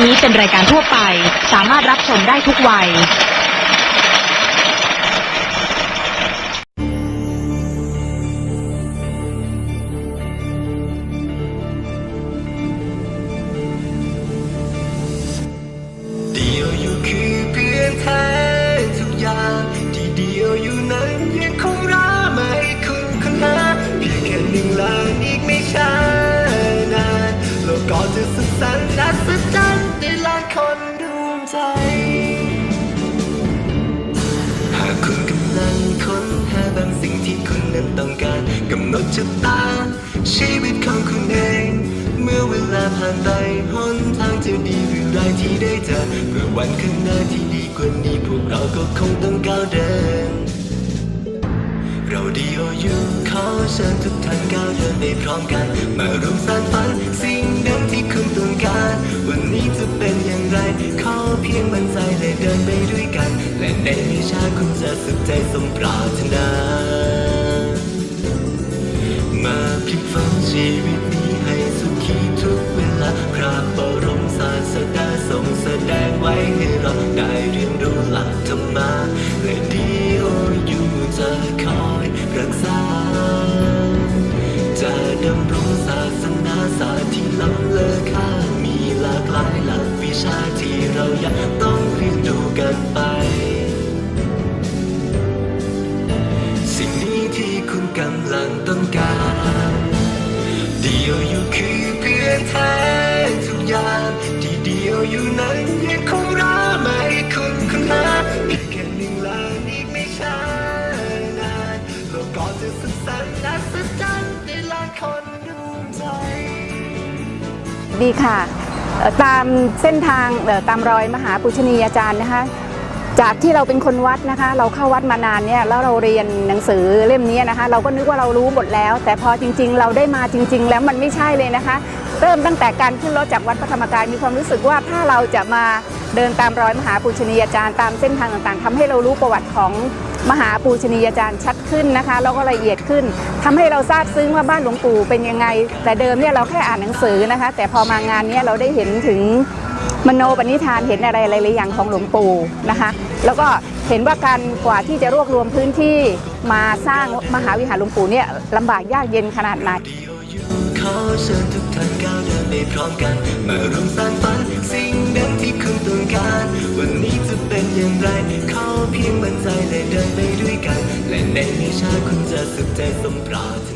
นี้เป็นรายการทั่วไป สามารถรับชมได้ทุกวัย เดียวอยู่คือเพื่อนแท้ทุกอย่างที่เดียวอยู่นั้นยังคงรักไม่คุณคนนั้นเพียงแค่หนึ่งลานอีกไม่ช้านานโลกก็จะสุขสันต์อัศจรรย์ได้ล้าน คนรวมใจ หากคุณกำลังค้นหาบางสิ่งที่คุณนั้นต้องการกำหนดชะตาชีวิตของคุณเอง เมื่อเวลาผ่านไปหนทางจะดีหรือร้ายที่ได้เจอเพื่อวันข้างหน้าที่ดีกว่านี้พวกเราก็คงต้องก้าวเดิน เราดีโอยูขอเชิญทุกท่านก้าวเดินไปพร้อมกัน มาร่วมสานฝันสิ่ง กัน และในชาคุณจะสุขใจสมปรารถนา มาพลิกฝันชีวิตนี้ให้สุขีทุกเวลาพระบรมศาสดาทรงแสดงไว้ให้เราได้เรียนรู้หลักธรรมะและดีโออยู่จะคอยรักษา จะดำรงศาสนาศาสตร์ที่ล้ำเลอค่ามีหลากหลายหลักวิชาที่เรายังต้องเรียนรู้กันไป ลังต้องการ เดียวอยู่คือเพื่อนแท้ทุกอย่างที่เดียวอยู่นั้นยังคงรักไม่คุณคุณหาเพียงแค่หนึ่งลานอีกไม่ช้านานโลกก็จะสุขสันต์อัศจรรย์ได้ล้านคนรวมใจ ดีค่ะเอ่อตามเส้นทางตามรอยมหาปุชนียาจารย์นะคะ จากที่เราเป็นคนวัดนะคะ เราเข้าวัดมานานเนี่ยแล้วเราเรียนหนังสือเล่มนี้นะคะ เราก็นึกว่าเรารู้หมดแล้ว แต่พอจริง ๆ เราได้มาจริง ๆ แล้วมันไม่ใช่เลยนะคะ เริ่มตั้งแต่การขึ้นรถจากวัดพระธรรมกายมีความรู้สึกว่าถ้าเราจะมาเดินตามรอยมหาปุชนียาจารย์ตามเส้นทางต่างๆทำให้เรารู้ประวัติของมหาปูชนียาจารย์ชัดขึ้นนะคะแล้วก็ละเอียดขึ้นทำให้เราทราบซึ้งว่าบ้านหลวงปู่เป็นยังไง แต่เดิมเนี่ยเราแค่อ่านหนังสือนะคะ แต่พอมางานเนี้ยเราได้เห็นถึง มโนปณิธานเห็นอะไรหลายๆอย่างของหลวงปู่นะคะ แล้วก็เห็นว่าการกว่าที่จะรวบรวมพื้นที่มาสร้างมหาวิหารหลวงปู่เนี่ยลำบากยากเย็นขนาดไหนขอเชิญทุกท่านก้าวเดินไปพร้อมกัน มาร่วมสร้างฝันสิ่งนั้นที่คุณต้องการ วันนี้จะเป็นอย่างไรขอเพียงมั่นใจและเดินไปด้วยกัน และในไม่ช้าคุณจะสุขใจสมปรารถนา